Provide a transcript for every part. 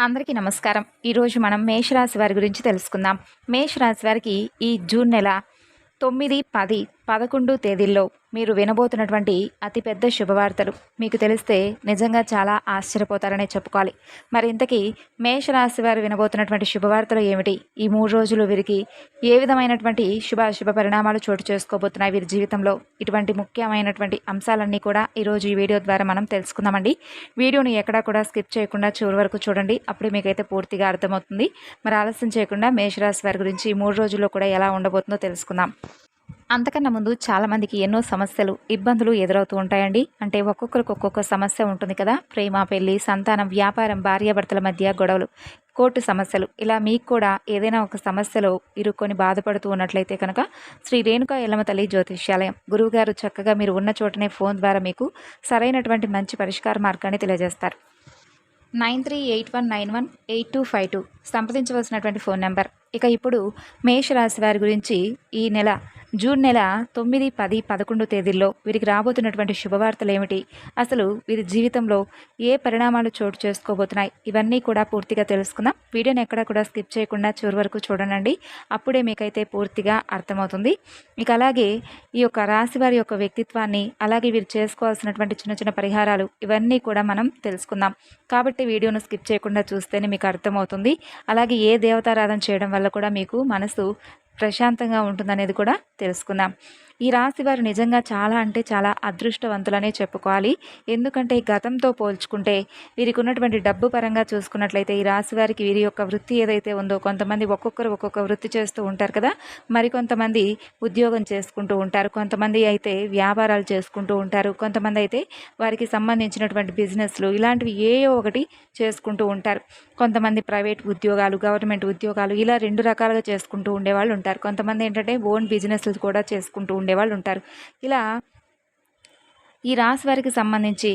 అందరికీ నమస్కారం. ఈరోజు మనం మేషరాశి వారి గురించి తెలుసుకుందాం. మేషరాశి వారికి ఈ జూన్ నెల తొమ్మిది పది పదకొండు తేదీల్లో మీరు వినబోతున్నటువంటి అతిపెద్ద శుభవార్తలు. మీకు తెలిస్తే నిజంగా చాలా ఆశ్చర్యపోతారనే చెప్పుకోవాలి. మరి ఇంతకీ మేషరాశి వారు వినబోతున్నటువంటి శుభవార్తలు ఏమిటి? ఈ మూడు రోజులు వీరికి ఏ విధమైనటువంటి శుభ శుభ పరిణామాలు చోటు చేసుకోబోతున్నాయి వీరి జీవితంలో? ఇటువంటి ముఖ్యమైనటువంటి అంశాలన్నీ కూడా ఈరోజు ఈ వీడియో ద్వారా మనం తెలుసుకుందామండి. వీడియోని ఎక్కడా కూడా స్కిప్ చేయకుండా చివరి వరకు చూడండి. అప్పుడే మీకైతే పూర్తిగా అర్థమవుతుంది. మరి ఆలస్యం చేయకుండా మేషరాశి వారి గురించి ఈ మూడు రోజుల్లో కూడా ఎలా ఉండబోతుందో తెలుసుకుందాం. అంతకన్నా ముందు చాలామందికి ఎన్నో సమస్యలు ఇబ్బందులు ఎదురవుతూ ఉంటాయండి. అంటే ఒక్కొక్కరికి ఒక్కొక్క సమస్య ఉంటుంది కదా. ప్రేమ పెళ్ళి సంతానం వ్యాపారం భార్యాభర్తల మధ్య గొడవలు కోర్టు సమస్యలు. ఇలా మీకు కూడా ఏదైనా ఒక సమస్యలో ఇరుక్కొని బాధపడుతూ ఉన్నట్లయితే కనుక శ్రీ రేణుకా ఎల్లమ్మ తల్లి జ్యోతిష్యాలయం. గురువుగారు చక్కగా మీరు ఉన్న చోటనే ఫోన్ ద్వారా మీకు సరైనటువంటి మంచి పరిష్కార మార్గాన్ని తెలియజేస్తారు. Nine three eight one nine one eight two five two సంప్రదించవలసినటువంటి phone number. ఇక ఇప్పుడు మేషరాశి వారి గురించి ఈ నెల జూన్ నెల తొమ్మిది పది పదకొండు తేదీల్లో వీరికి రాబోతున్నటువంటి శుభవార్తలు ఏమిటి అసలు వీరి జీవితంలో ఏ పరిణామాలు చోటు చేసుకోబోతున్నాయి? ఇవన్నీ కూడా పూర్తిగా తెలుసుకుందాం. వీడియోని ఎక్కడ కూడా స్కిప్ చేయకుండా చివరి వరకు చూడనండి అప్పుడే మీకైతే పూర్తిగా అర్థమవుతుంది. ఇక అలాగే ఈ యొక్క రాశి వారి యొక్క వ్యక్తిత్వాన్ని అలాగే వీరు చేసుకోవాల్సినటువంటి చిన్న చిన్న పరిహారాలు ఇవన్నీ కూడా మనం తెలుసుకుందాం. కాబట్టి వీడియోను స్కిప్ చేయకుండా చూస్తేనే మీకు అర్థమవుతుంది. అలాగే ఏ దేవతారాధన చేయడం వల్ల కూడా మీకు మనసు ప్రశాంతంగా ఉంటుందనేది కూడా తెలుసుకుందాం. ఈ రాశి వారు నిజంగా చాలా అంటే చాలా అదృష్టవంతులనే చెప్పుకోవాలి. ఎందుకంటే గతంతో పోల్చుకుంటే వీరికి ఉన్నటువంటి డబ్బు పరంగా చూసుకున్నట్లయితే ఈ రాశి వారికి వీరి యొక్క వృత్తి ఏదైతే ఉందో కొంతమంది ఒక్కొక్కరు ఒక్కొక్క వృత్తి చేస్తూ ఉంటారు కదా మరికొంతమంది ఉద్యోగం చేసుకుంటూ ఉంటారు కొంతమంది అయితే వ్యాపారాలు చేసుకుంటూ ఉంటారు కొంతమంది అయితే వారికి సంబంధించినటువంటి బిజినెస్లు ఇలాంటివి ఏయో ఒకటి చేసుకుంటూ ఉంటారు. కొంతమంది ప్రైవేట్ ఉద్యోగాలు గవర్నమెంట్ ఉద్యోగాలు ఇలా రెండు రకాలుగా చేసుకుంటూ ఉండేవాళ్ళు ఉంటారు. కొంతమంది ఏంటంటే ఓన్ బిజినెస్లు కూడా చేసుకుంటూ ఉండేవాళ్ళు ఉంటారు ఇలా ఈ రాశి వారికి సంబంధించి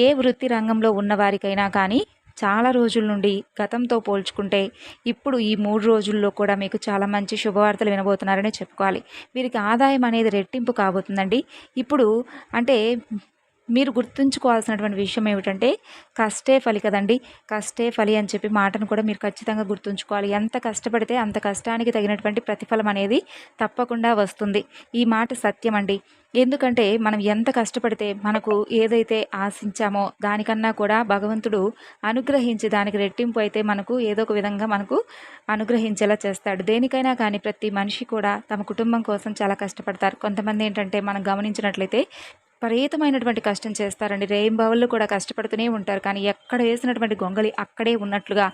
ఏ వృత్తి రంగంలో ఉన్నవారికైనా కానీ చాలా రోజుల నుండి గతంతో పోల్చుకుంటే ఇప్పుడు ఈ మూడు రోజుల్లో కూడా మీకు చాలా మంచి శుభవార్తలు వినబోతున్నారని చెప్పుకోవాలి. వీరికి ఆదాయం అనేది రెట్టింపు కాబోతుందండి. ఇప్పుడు అంటే మీరు గుర్తుంచుకోవాల్సినటువంటి విషయం ఏమిటంటే కష్టే ఫలి కదండి. కష్టే ఫలి అని చెప్పి మాటను కూడా మీరు ఖచ్చితంగా గుర్తుంచుకోవాలి. ఎంత కష్టపడితే అంత కష్టానికి తగినటువంటి ప్రతిఫలం అనేది తప్పకుండా వస్తుంది. ఈ మాట సత్యం అండి. ఎందుకంటే మనం ఎంత కష్టపడితే మనకు ఏదైతే ఆశించామో దానికన్నా కూడా భగవంతుడు అనుగ్రహించి దానికి రెట్టింపు అయితే మనకు ఏదో ఒక విధంగా మనకు అనుగ్రహించేలా చేస్తాడు. దేనికైనా కానీ ప్రతి మనిషి కూడా తమ కుటుంబం కోసం చాలా కష్టపడతారు. కొంతమంది ఏంటంటే మనం గమనించినట్లయితే విపరీతమైనటువంటి కష్టం చేస్తారండి. రేయింబవళ్ళు కూడా కష్టపడుతూనే ఉంటారు. కానీ ఎక్కడ వేసినటువంటి గొంగలి అక్కడే ఉన్నట్లుగా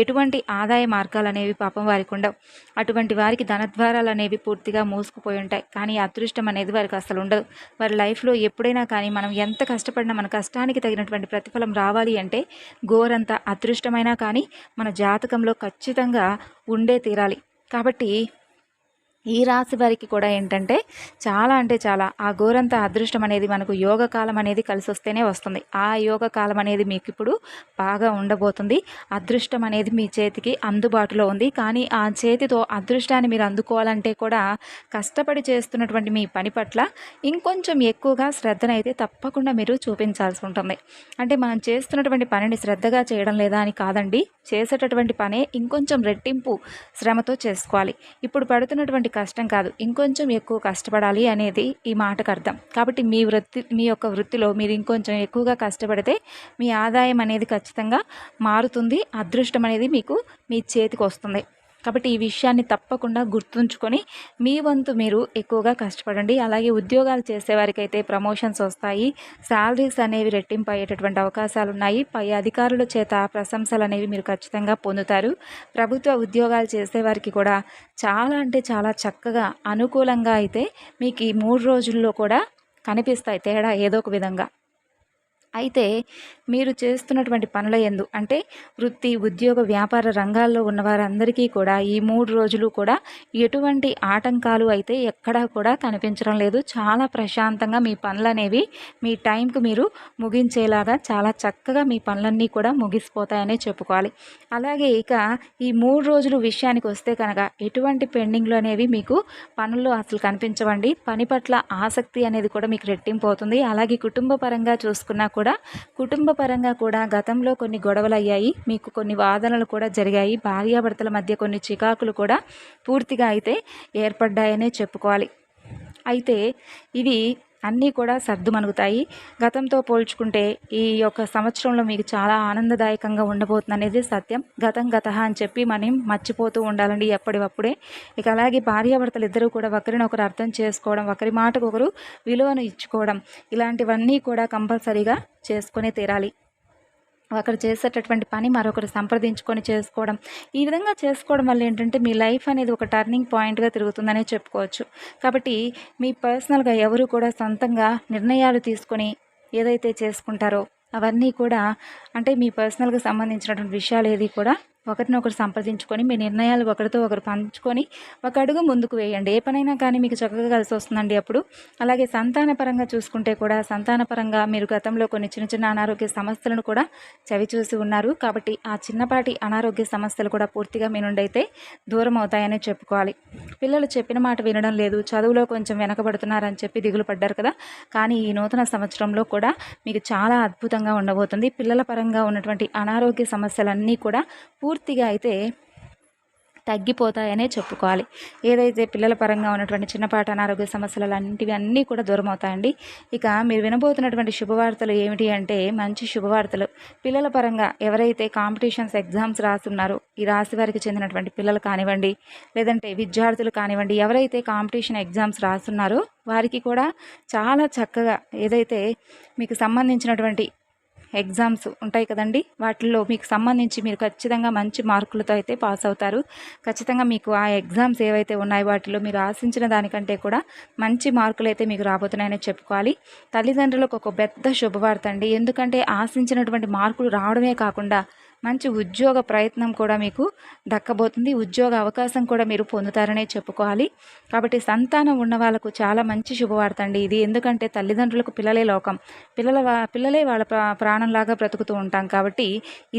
ఎటువంటి ఆదాయ మార్గాలు అనేవి పాపం వారికి ఉండవు. అటువంటి వారికి ధనద్వారాలు అనేవి పూర్తిగా మూసుకుపోయి ఉంటాయి. కానీ అదృష్టం అనేది వారికి అసలు ఉండదు. వారి లైఫ్లో ఎప్పుడైనా కానీ మనం ఎంత కష్టపడినా మన కష్టానికి తగినటువంటి ప్రతిఫలం రావాలి అంటే గోరంత అదృష్టమైనా కానీ మన జాతకంలో ఖచ్చితంగా ఉండే తీరాలి. కాబట్టి ఈ రాశి వారికి కూడా ఏంటంటే చాలా అంటే చాలా ఆ ఘోరంత అదృష్టం అనేది మనకు యోగ కాలం అనేది కలిసి వస్తేనే వస్తుంది. ఆ యోగ కాలం అనేది మీకు ఇప్పుడు బాగా ఉండబోతుంది. అదృష్టం అనేది మీ చేతికి అందుబాటులో ఉంది. కానీ ఆ చేతితో అదృష్టాన్ని మీరు అందుకోవాలంటే కూడా కష్టపడి చేస్తున్నటువంటి మీ పని పట్ల ఇంకొంచెం ఎక్కువగా శ్రద్ధనైతే తప్పకుండా మీరు చూపించాల్సి ఉంటుంది. అంటే మనం చేస్తున్నటువంటి పనిని శ్రద్ధగా చేయడం లేదా అని కాదండి. చేసేటటువంటి పనే ఇంకొంచెం రెట్టింపు శ్రమతో చేసుకోవాలి. ఇప్పుడు పడుతున్నటువంటి కష్టం కాదు. ఇంకొంచెం ఎక్కువ కష్టపడాలి అనేది ఈ మాటకు అర్థం. కాబట్టి మీ వృత్తి మీ యొక్క వృత్తిలో మీరు ఇంకొంచెం ఎక్కువగా కష్టపడితే మీ ఆదాయం అనేది ఖచ్చితంగా మారుతుంది. అదృష్టం అనేది మీకు మీ చేతికి వస్తుంది. కాబట్టి ఈ విషయాన్ని తప్పకుండా గుర్తుంచుకొని మీ వంతు మీరు ఎక్కువగా కష్టపడండి. అలాగే ఉద్యోగాలు చేసేవారికైతే ప్రమోషన్స్ వస్తాయి. శాలరీస్ అనేవి రెట్టింపు అయ్యేటటువంటి అవకాశాలు ఉన్నాయి పై అధికారుల చేత ప్రశంసలు అనేవి మీరు ఖచ్చితంగా పొందుతారు. ప్రభుత్వ ఉద్యోగాలు చేసేవారికి కూడా చాలా అంటే చాలా చక్కగా అనుకూలంగా అయితే మీకు ఈ మూడు రోజుల్లో కూడా కనిపిస్తాయి తేడా ఏదో ఒక విధంగా. అయితే మీరు చేస్తున్నటువంటి పనుల ఎందు అంటే వృత్తి ఉద్యోగ వ్యాపార రంగాల్లో ఉన్న వారందరికీ కూడా ఈ మూడు రోజులు కూడా ఎటువంటి ఆటంకాలు అయితే ఎక్కడా కూడా కనిపించడం లేదు. చాలా ప్రశాంతంగా మీ పనులు అనేవి మీ టైంకు మీరు ముగించేలాగా చాలా చక్కగా మీ పనులన్నీ కూడా ముగిసిపోతాయనే చెప్పుకోవాలి. అలాగే ఇక ఈ మూడు రోజులు విషయానికి వస్తే కనుక ఎటువంటి పెండింగ్లు అనేవి మీకు పనుల్లో అసలు కనిపించవండి. పని పట్ల ఆసక్తి అనేది కూడా మీకు రెట్టింపు అవుతుంది. అలాగే కుటుంబ పరంగా చూసుకున్నా కూడా కూడా కుటుంబ పరంగా కూడా గతంలో కొన్ని గొడవలు అయ్యాయి మీకు కొన్ని వాదనలు కూడా జరిగాయి. భార్యాభర్తల మధ్య కొన్ని చికాకులు కూడా పూర్తిగా అయితే ఏర్పడ్డాయనే చెప్పుకోవాలి. అయితే ఇవి అన్నీ కూడా సర్దుమణుగుతాయి గతంతో పోల్చుకుంటే ఈ యొక్క సంవత్సరంలో మీకు చాలా ఆనందదాయకంగా ఉండబోతుంది అనేది సత్యం. గతం గత అని చెప్పి మనం మర్చిపోతూ ఉండాలండి ఎప్పటికప్పుడే ఇక అలాగే భార్యాభర్తలు ఇద్దరూ కూడా ఒకరినొకరు అర్థం చేసుకోవడం ఒకరి మాటకు ఒకరు విలువను ఇచ్చుకోవడం ఇలాంటివన్నీ కూడా కంపల్సరీగా చేసుకునే తీరాలి. ఒకరు చేసేటటువంటి పని మరొకరు సంప్రదించుకొని చేసుకోవడం. ఈ విధంగా చేసుకోవడం వల్ల ఏంటంటే మీ లైఫ్ అనేది ఒక టర్నింగ్ పాయింట్గా తిరుగుతుందనే చెప్పుకోవచ్చు. కాబట్టి మీ పర్సనల్గా ఎవరు కూడా సొంతంగా నిర్ణయాలు తీసుకొని ఏదైతే చేసుకుంటారో అవన్నీ కూడా అంటే మీ పర్సనల్గా సంబంధించినటువంటి విషయాలు ఏది కూడా ఒకరినొకరు సంప్రదించుకొని మీ నిర్ణయాలు ఒకరితో ఒకరు పంచుకొని ఒక అడుగు ముందుకు వేయండి. ఏ పనైనా కానీ మీకు చక్కగా కలిసి వస్తుందండి అప్పుడు. అలాగే సంతాన పరంగా చూసుకుంటే కూడా సంతాన పరంగా మీరు గతంలో కొన్ని చిన్న చిన్న అనారోగ్య సమస్యలను కూడా చవి చూసి ఉన్నారు. కాబట్టి ఆ చిన్నపాటి అనారోగ్య సమస్యలు కూడా పూర్తిగా మీ నుండి అయితే దూరం అవుతాయనే చెప్పుకోవాలి. పిల్లలు చెప్పిన మాట వినడం లేదు. చదువులో కొంచెం వెనకబడుతున్నారని చెప్పి దిగులు పడ్డారు కదా. కానీ ఈ నూతన సంవత్సరంలో కూడా మీకు చాలా అద్భుతంగా ఉండబోతుంది. పిల్లల పరంగా ఉన్నటువంటి అనారోగ్య సమస్యలన్నీ కూడా పూర్తి పూర్తిగా అయితే తగ్గిపోతాయనే చెప్పుకోవాలి. ఏదైతే పిల్లల పరంగా ఉన్నటువంటి చిన్నపాటి అనారోగ్య సమస్యలు అలాంటివి అన్నీ కూడా దూరం అవుతాయండి ఇక మీరు వినబోతున్నటువంటి శుభవార్తలు ఏమిటి అంటే మంచి శుభవార్తలు. పిల్లల పరంగా ఎవరైతే కాంపిటీషన్స్ ఎగ్జామ్స్ రాస్తున్నారో ఈ రాశి వారికి చెందినటువంటి పిల్లలు కానివ్వండి లేదంటే విద్యార్థులు కానివ్వండి ఎవరైతే కాంపిటీషన్ ఎగ్జామ్స్ రాస్తున్నారో వారికి కూడా చాలా చక్కగా ఏదైతే మీకు సంబంధించినటువంటి ఎగ్జామ్స్ ఉంటాయి కదండి. వాటిల్లో మీకు సంబంధించి మీరు ఖచ్చితంగా మంచి మార్కులతో అయితే పాస్ అవుతారు. ఖచ్చితంగా మీకు ఆ ఎగ్జామ్స్ ఏవైతే ఉన్నాయో వాటిలో మీరు ఆశించిన దానికంటే కూడా మంచి మార్కులు అయితే మీకు రాబోతున్నాయని చెప్పుకోవాలి. తల్లిదండ్రులకు ఒక పెద్ద శుభవార్త అండి. ఎందుకంటే ఆశించినటువంటి మార్కులు రావడమే కాకుండా మంచి ఉద్యోగ ప్రయత్నం కూడా మీకు దక్కబోతుంది. ఉద్యోగ అవకాశం కూడా మీరు పొందుతారనే చెప్పుకోవాలి. కాబట్టి సంతానం ఉన్న వాళ్ళకు చాలా మంచి శుభవార్త అండి ఇది. ఎందుకంటే తల్లిదండ్రులకు పిల్లలే లోకం. పిల్లల పిల్లలే వాళ్ళ ప్రాణంలాగా బ్రతుకుతూ ఉంటాం కాబట్టి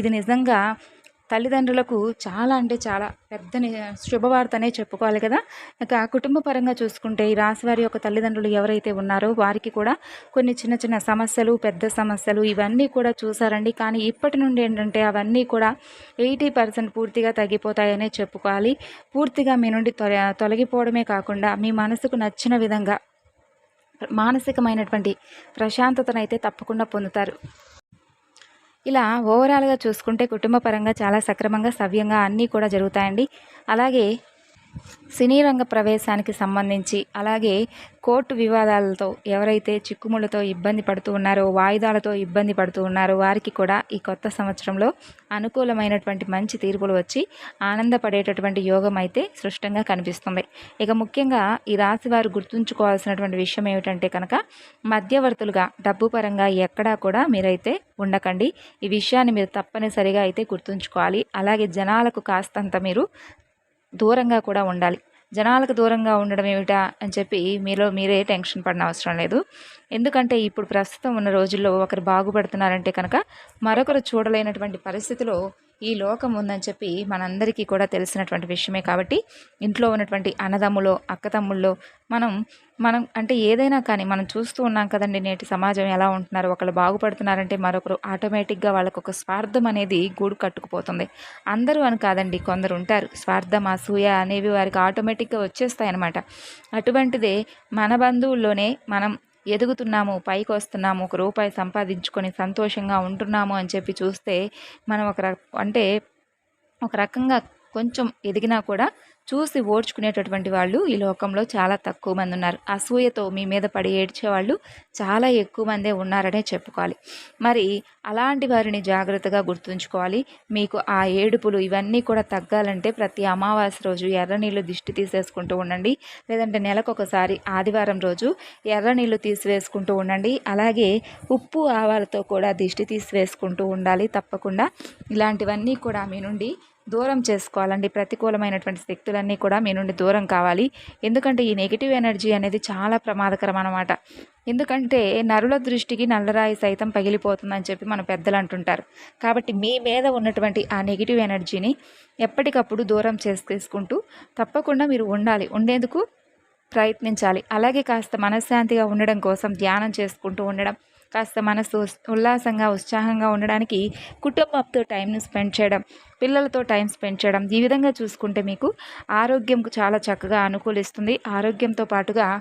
ఇది నిజంగా తల్లిదండ్రులకు చాలా అంటే చాలా పెద్ద శుభవార్తనే చెప్పుకోవాలి కదా. ఇక కుటుంబ పరంగా చూసుకుంటే ఈ రాశివారి యొక్క తల్లిదండ్రులు ఎవరైతే ఉన్నారో వారికి కూడా కొన్ని చిన్న చిన్న సమస్యలు పెద్ద సమస్యలు ఇవన్నీ కూడా చూసారండి కానీ ఇప్పటి నుండి ఏంటంటే అవన్నీ కూడా ఎయిటీ పర్సెంట్ పూర్తిగా తగ్గిపోతాయనే చెప్పుకోవాలి. పూర్తిగా మీ నుండి తొలగిపోవడమే కాకుండా మీ మనసుకు నచ్చిన విధంగా మానసికమైనటువంటి ప్రశాంతతనైతే తప్పకుండా పొందుతారు. ఇలా ఓవరాల్గా చూసుకుంటే కుటుంబ పరంగా చాలా సక్రమంగా సవ్యంగా అన్నీ కూడా జరుగుతాయండి. అలాగే సినీ రంగ ప్రవేశానికి సంబంధించి అలాగే కోర్టు వివాదాలతో ఎవరైతే చిక్కుముళ్ళతో ఇబ్బంది పడుతూ ఉన్నారో వాయిదాలతో ఇబ్బంది పడుతూ ఉన్నారో వారికి కూడా ఈ కొత్త సంవత్సరంలో అనుకూలమైనటువంటి మంచి తీర్పులు వచ్చి ఆనందపడేటటువంటి యోగం అయితే సృష్టంగా కనిపిస్తుంది. ఇక ముఖ్యంగా ఈ రాశి వారు గుర్తుంచుకోవాల్సినటువంటి విషయం ఏమిటంటే కనుక మధ్యవర్తులుగా డబ్బు పరంగా ఎక్కడా కూడా మీరైతే ఉండకండి. ఈ విషయాన్ని మీరు తప్పనిసరిగా అయితే గుర్తుంచుకోవాలి. అలాగే జనాలకు కాస్తంత మీరు దూరంగా కూడా ఉండాలి. జనాలకు దూరంగా ఉండడం ఏమిటా అని చెప్పి మీలో మీరే టెన్షన్ పడిన అవసరం లేదు. ఎందుకంటే ఇప్పుడు ప్రస్తుతం ఉన్న రోజుల్లో ఒకరు బాగుపడుతున్నారంటే కనుక మరొకరు చూడలేనటువంటి పరిస్థితిలో ఈ లోకం ఉందని చెప్పి మనందరికీ కూడా తెలిసినటువంటి విషయమే కాబట్టి ఇంట్లో ఉన్నటువంటి అన్నదమ్ములో అక్కతమ్ముల్లో మనం మనం అంటే ఏదైనా కానీ మనం చూస్తూ ఉన్నాం కదండి నేటి సమాజం ఎలా ఉంటున్నారు ఒకళ్ళు బాగుపడుతున్నారంటే మరొకరు ఆటోమేటిక్గా వాళ్ళకు ఒక స్వార్థం అనేది గూడు కట్టుకుపోతుంది. అందరూ అని కాదండి కొందరు ఉంటారు. స్వార్థం అసూయ అనేవి వారికి ఆటోమేటిక్గా వచ్చేస్తాయి అనమాట అటువంటిదే మన బంధువుల్లోనే మనం ఎదుగుతున్నాము పైకి వస్తున్నాము ఒక రూపాయి సంపాదించుకొని సంతోషంగా ఉంటున్నాము అని చెప్పి చూస్తే మనం ఒక అంటే ఒక రకంగా కొంచెం ఎదిగినా కూడా చూసి ఓడ్చుకునేటటువంటి వాళ్ళు ఈ లోకంలో చాలా తక్కువ మంది ఉన్నారు. అసూయతో మీ మీద పడి ఏడ్చే వాళ్ళు చాలా ఎక్కువ మందే ఉన్నారనే చెప్పుకోవాలి. మరి అలాంటి వారిని జాగ్రత్తగా గుర్తుంచుకోవాలి. మీకు ఆ ఏడుపులు ఇవన్నీ కూడా తగ్గాలంటే ప్రతి అమావాస్య రోజు ఎర్ర నీళ్ళు దిష్టి తీసేసుకుంటూ ఉండండి. లేదంటే నెలకు ఒకసారి ఆదివారం రోజు ఎర్ర నీళ్ళు తీసివేసుకుంటూ ఉండండి. అలాగే ఉప్పు ఆవాలతో కూడా దిష్టి తీసివేసుకుంటూ ఉండాలి తప్పకుండా. ఇలాంటివన్నీ కూడా మీ నుండి దూరం చేసుకోవాలండి. ప్రతికూలమైనటువంటి శక్తులన్నీ కూడా మీ నుండి దూరం కావాలి. ఎందుకంటే ఈ నెగిటివ్ ఎనర్జీ అనేది చాలా ప్రమాదకరం అనమాట ఎందుకంటే నరుల దృష్టికి నల్లరాయి సైతం పగిలిపోతుందని చెప్పి మన పెద్దలు అంటుంటారు. కాబట్టి మీ మీద ఉన్నటువంటి ఆ నెగిటివ్ ఎనర్జీని ఎప్పటికప్పుడు దూరం చేసుకుంటూ తప్పకుండా మీరు ఉండాలి. ఉండేందుకు ప్రయత్నించాలి. అలాగే కాస్త మనశ్శాంతిగా ఉండడం కోసం ధ్యానం చేసుకుంటూ ఉండడం కాస్త మనసు ఉస్- ఉల్లాసంగా ఉత్సాహంగా ఉండడానికి కుటుంబంతో టైంను స్పెండ్ చేయడం పిల్లలతో టైం స్పెండ్ చేయడం ఈ విధంగా చూసుకుంటే మీకు ఆరోగ్యంకు చాలా చక్కగా అనుకూలిస్తుంది. ఆరోగ్యంతో పాటుగా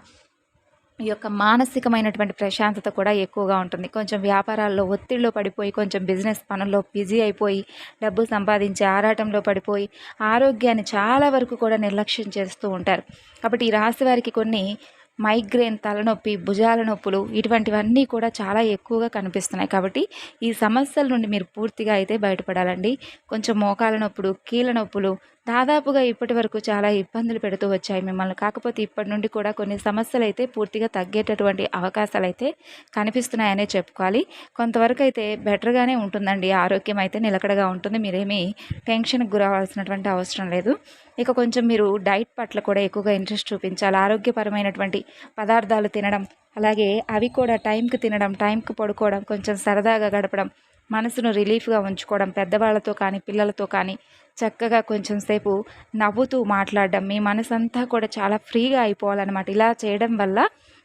ఈ యొక్క మానసికమైనటువంటి ప్రశాంతత కూడా ఎక్కువగా ఉంటుంది. కొంచెం వ్యాపారాల్లో ఒత్తిడిలో పడిపోయి కొంచెం బిజినెస్ పనుల్లో బిజీ అయిపోయి డబ్బు సంపాదించి ఆరాటంలో పడిపోయి ఆరోగ్యాన్ని చాలా వరకు కూడా నిర్లక్ష్యం చేస్తూ ఉంటారు. కాబట్టి ఈ రాశి వారికి కొన్ని మైగ్రేన్ తలనొప్పి భుజాల నొప్పులు ఇటువంటివన్నీ కూడా చాలా ఎక్కువగా కనిపిస్తున్నాయి. కాబట్టి ఈ సమస్యల నుండి మీరు పూర్తిగా అయితే బయటపడాలండి. కొంచెం మోకాల నొప్పులు కీళ్ళ నొప్పులు దాదాపుగా ఇప్పటి వరకు చాలా ఇబ్బందులు పెడుతూ వచ్చాయి మిమ్మల్ని. కాకపోతే ఇప్పటి నుండి కూడా కొన్ని సమస్యలు అయితే పూర్తిగా తగ్గేటటువంటి అవకాశాలు అయితే కనిపిస్తున్నాయనే చెప్పుకోవాలి. కొంతవరకు అయితే బెటర్గానే ఉంటుందండి. ఆరోగ్యం అయితే నిలకడగా ఉంటుంది. మీరేమీ టెన్షన్కి గురవలసినటువంటి అవసరం లేదు. ఇక కొంచెం మీరు డైట్ పట్ల కూడా ఎక్కువగా ఇంట్రెస్ట్ చూపించాలి. ఆరోగ్యపరమైనటువంటి పదార్థాలు తినడం అలాగే అవి కూడా టైంకి తినడం టైంకి పడుకోవడం కొంచెం సరదాగా గడపడం మనసును రిలీఫ్గా ఉంచుకోవడం పెద్దవాళ్ళతో కానీ పిల్లలతో కానీ చక్కగా కొంచెం సేపు నవ్వుతూ మాట్లాడడం మీ మనసంతా కూడా చాలా ఫ్రీగా అయిపోవాలన్నమాట. ఇలా చేయడం వల్ల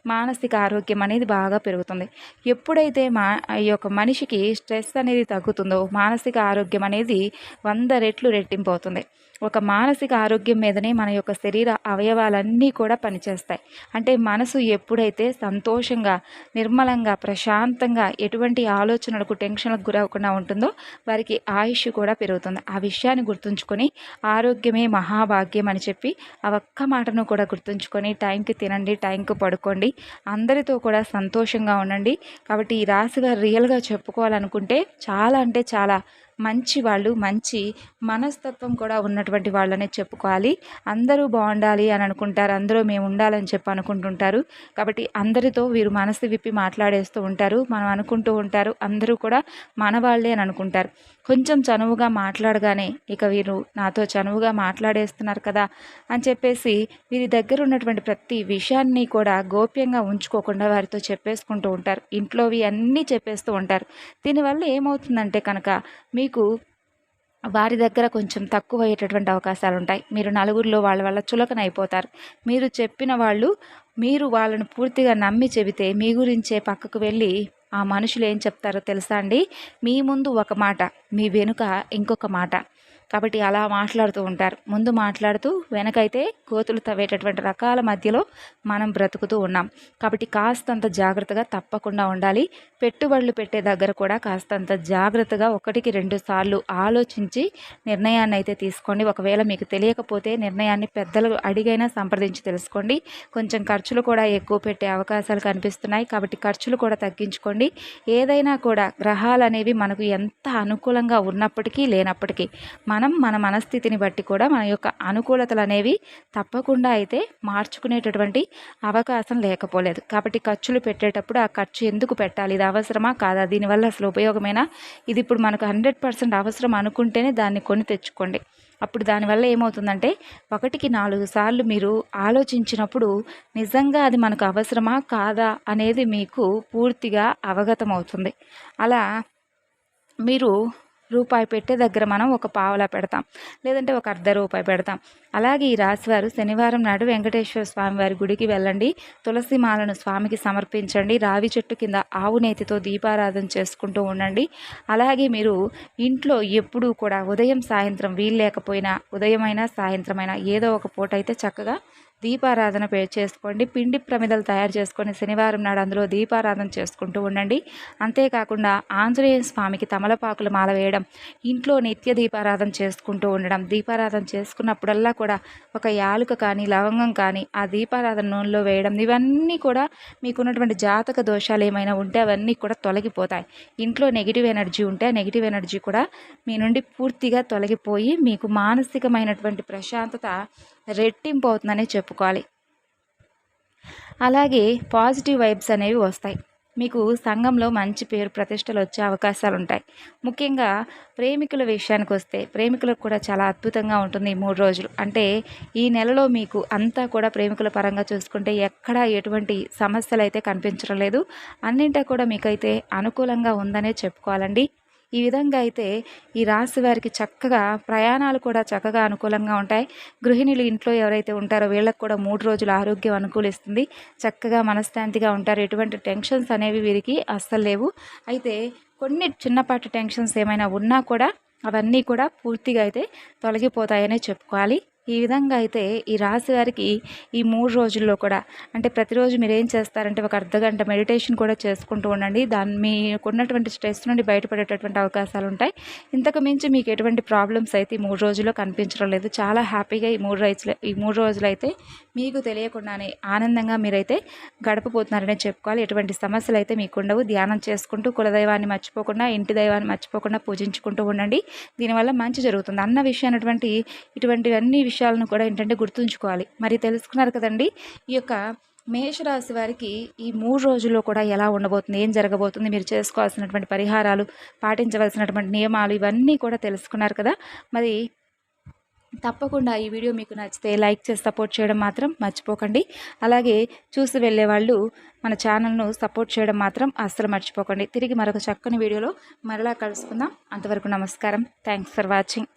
మానసిక ఆరోగ్యం అనేది బాగా పెరుగుతుంది. ఎప్పుడైతే మా ఈ యొక్క మనిషికి స్ట్రెస్ అనేది తగ్గుతుందో మానసిక ఆరోగ్యం అనేది వంద రెట్లు రెట్టింపు అవుతుంది. ఒక మానసిక ఆరోగ్యం మీదనే మన యొక్క శరీర అవయవాలన్నీ కూడా పనిచేస్తాయి. అంటే మనసు ఎప్పుడైతే సంతోషంగా నిర్మలంగా ప్రశాంతంగా ఎటువంటి ఆలోచనలకు టెన్షన్లకు గురవకుండా ఉంటుందో వారికి ఆయుష్ కూడా పెరుగుతుంది. ఆ విషయాన్ని గుర్తుంచుకొని ఆరోగ్యమే మహాభాగ్యం అని చెప్పి ఆ ఒక్క మాటను కూడా గుర్తుంచుకొని టైంకి తినండి టైంకి పడుకోండి. అందరితో కూడా సంతోషంగా ఉండండి. కాబట్టి ఈ రాశి వారు రియల్గా చెప్పుకోవాలనుకుంటే చాలా అంటే చాలా మంచి వాళ్ళు మంచి మనస్తత్వం కూడా ఉన్నటువంటి వాళ్ళనే చెప్పుకోవాలి. అందరూ బాగుండాలి అని అనుకుంటారు. అందరూ మేము ఉండాలని చెప్పి అనుకుంటుంటారు. కాబట్టి అందరితో వీరు మనసు విప్పి మాట్లాడేస్తూ ఉంటారు. మనం అనుకుంటూ ఉంటారు. అందరూ కూడా మన వాళ్ళే అని అనుకుంటారు. కొంచెం చనువుగా మాట్లాడగానే ఇక వీరు నాతో చనువుగా మాట్లాడేస్తున్నారు కదా అని చెప్పేసి వీరి దగ్గర ఉన్నటువంటి ప్రతి విషయాన్ని కూడా గోప్యంగా ఉంచుకోకుండా వారితో చెప్పేసుకుంటూ ఉంటారు. ఇంట్లోవి అన్నీ చెప్పేస్తూ ఉంటారు. దీనివల్ల ఏమవుతుందంటే కనుక మీకు వారి దగ్గర కొంచెం తక్కువ అయ్యేటటువంటి అవకాశాలు ఉంటాయి. మీరు నలుగురిలో వాళ్ళ వల్ల చులకన అయిపోతారు. మీరు చెప్పిన వాళ్ళు మీరు వాళ్ళను పూర్తిగా నమ్మి చెబితే మీ గురించే పక్కకు వెళ్ళి ఆ మనుషులు ఏం చెప్తారో తెలుసా అండి? మీ ముందు ఒక మాట మీ వెనుక ఇంకొక మాట. కాబట్టి అలా మాట్లాడుతూ ఉంటారు. ముందు మాట్లాడుతూ వెనకైతే కోతులు తవ్వేటటువంటి రకాల మధ్యలో మనం బ్రతుకుతూ ఉన్నాం. కాబట్టి కాస్తంత జాగ్రత్తగా తప్పకుండా ఉండాలి. పెట్టుబడులు పెట్టే దగ్గర కూడా కాస్తంత జాగ్రత్తగా ఒకటికి రెండు సార్లు ఆలోచించి నిర్ణయాన్ని అయితే తీసుకోండి. ఒకవేళ మీకు తెలియకపోతే నిర్ణయాన్ని పెద్దలు అడిగైనా సంప్రదించి తెలుసుకోండి. కొంచెం ఖర్చులు కూడా ఎక్కువ పెట్టే అవకాశాలు కనిపిస్తున్నాయి. కాబట్టి ఖర్చులు కూడా తగ్గించుకోండి. ఏదైనా కూడా గ్రహాలు అనేవి మనకు ఎంత అనుకూలంగా ఉన్నప్పటికీ లేనప్పటికీ మన మన మనస్థితిని బట్టి కూడా మన యొక్క అనుకూలతలు అనేవి తప్పకుండా అయితే మార్చుకునేటటువంటి అవకాశం లేకపోలేదు. కాబట్టి ఖర్చులు పెట్టేటప్పుడు ఆ ఖర్చు ఎందుకు పెట్టాలి? ఇది అవసరమా కాదా? దీనివల్ల అసలు ఉపయోగమేనా? ఇది ఇప్పుడు మనకు హండ్రెడ్ పర్సెంట్ అవసరం అనుకుంటేనే దాన్ని కొని తెచ్చుకోండి. అప్పుడు దానివల్ల ఏమవుతుందంటే ఒకటికి నాలుగు సార్లు మీరు ఆలోచించినప్పుడు నిజంగా అది మనకు అవసరమా కాదా అనేది మీకు పూర్తిగా అవగతం అవుతుంది అలా మీరు రూపాయి పెట్టే దగ్గర మనం ఒక పావలా పెడతాం. లేదంటే ఒక అర్ధ రూపాయి పెడతాం. అలాగే ఈ రాశివారు శనివారం నాడు వెంకటేశ్వర స్వామి వారి గుడికి వెళ్ళండి. తులసి మాలను స్వామికి సమర్పించండి. రావి చెట్టు కింద ఆవు నేతితో దీపారాధన చేసుకుంటూ ఉండండి. అలాగే మీరు ఇంట్లో ఎప్పుడూ కూడా ఉదయం సాయంత్రం వీలు లేకపోయినా ఉదయమైనా సాయంత్రమైనా ఏదో ఒక పూట అయితే చక్కగా దీపారాధన పే చేసుకోండి. పిండి ప్రమిదలు తయారు చేసుకొని శనివారం నాడు అందులో దీపారాధన చేసుకుంటూ ఉండండి. అంతేకాకుండా ఆంజనేయ స్వామికి తమలపాకులు మాల వేయడం ఇంట్లో నిత్య దీపారాధన చేసుకుంటూ ఉండడం. దీపారాధన చేసుకున్నప్పుడల్లా కూడా ఒక యాలుక కానీ లవంగం కానీ ఆ దీపారాధన నూనెలో వేయడం. ఇవన్నీ కూడా మీకున్నటువంటి జాతక దోషాలు ఏమైనా ఉంటే అవన్నీ కూడా తొలగిపోతాయి. ఇంట్లో నెగిటివ్ ఎనర్జీ ఉంటే ఆ నెగిటివ్ ఎనర్జీ కూడా మీ నుండి పూర్తిగా తొలగిపోయి మీకు మానసికమైనటువంటి ప్రశాంతత రెట్టింపు అవుతుందనే చెప్పుకోవాలి. అలాగే పాజిటివ్ వైబ్స్ అనేవి వస్తాయి. మీకు సంఘంలో మంచి పేరు ప్రతిష్టలు వచ్చే అవకాశాలు ఉంటాయి ముఖ్యంగా ప్రేమికుల విషయానికి వస్తే ప్రేమికులకు కూడా చాలా అద్భుతంగా ఉంటుంది ఈ మూడు రోజులు. అంటే ఈ నెలలో మీకు అంతా కూడా ప్రేమికుల పరంగా చూసుకుంటే ఎక్కడా ఎటువంటి సమస్యలు అయితే కనిపించడం లేదు. అన్నింటా కూడా మీకైతే అనుకూలంగా ఉందనే చెప్పుకోవాలండి. ఈ విధంగా అయితే ఈ రాశి వారికి చక్కగా ప్రయాణాలు కూడా చక్కగా అనుకూలంగా ఉంటాయి. గృహిణులు ఇంట్లో ఎవరైతే ఉంటారో వీళ్ళకి కూడా మూడు రోజులు ఆరోగ్యం అనుకూలిస్తుంది. చక్కగా మనశ్శాంతిగా ఉంటారు. ఎటువంటి టెన్షన్స్ అనేవి వీరికి అస్సలు లేవు. అయితే కొన్ని చిన్నపాటి టెన్షన్స్ ఏమైనా ఉన్నా కూడా అవన్నీ కూడా పూర్తిగా అయితే తొలగిపోతాయనే చెప్పుకోవాలి. ఈ విధంగా అయితే ఈ రాశి వారికి ఈ మూడు రోజుల్లో కూడా అంటే ప్రతిరోజు మీరు ఏం చేస్తారంటే ఒక అర్ధగంట మెడిటేషన్ కూడా చేసుకుంటూ ఉండండి. దాని మీకు ఉన్నటువంటి స్ట్రెస్ నుండి బయటపడేటటువంటి అవకాశాలు ఉంటాయి. ఇంతకు మించి మీకు ఎటువంటి ప్రాబ్లమ్స్ అయితే ఈ మూడు రోజుల్లో కనిపించడం లేదు. చాలా హ్యాపీగా ఈ మూడు రోజులు ఈ మూడు రోజులు అయితే మీకు తెలియకుండానే ఆనందంగా మీరైతే గడపబోతున్నారనే చెప్పుకోవాలి. ఎటువంటి సమస్యలు అయితే మీకు ఉండవు. ధ్యానం చేసుకుంటూ కులదైవాన్ని మర్చిపోకుండా ఇంటి దైవాన్ని మర్చిపోకుండా పూజించుకుంటూ ఉండండి. దీనివల్ల మంచి జరుగుతుంది. అన్న విషయం అటువంటి ఇటువంటివన్నీ విషయాలను కూడా ఏంటంటే గుర్తుంచుకోవాలి. మరి తెలుసుకున్నారు కదండి ఈ యొక్క మేషరాశి వారికి ఈ మూడు రోజుల్లో కూడా ఎలా ఉండబోతుంది ఏం జరగబోతుంది మీరు చేసుకోవాల్సినటువంటి పరిహారాలు పాటించవలసినటువంటి నియమాలు ఇవన్నీ కూడా తెలుసుకున్నారు కదా. మరి తప్పకుండా ఈ వీడియో మీకు నచ్చితే లైక్ చేసి సపోర్ట్ చేయడం మాత్రం మర్చిపోకండి. అలాగే చూసి వెళ్ళే వాళ్ళు మన ఛానల్ను సపోర్ట్ చేయడం మాత్రం అస్సలు మర్చిపోకండి. తిరిగి మరొక చక్కని వీడియోలో మరలా కలుసుకుందాం. అంతవరకు నమస్కారం. Thanks for watching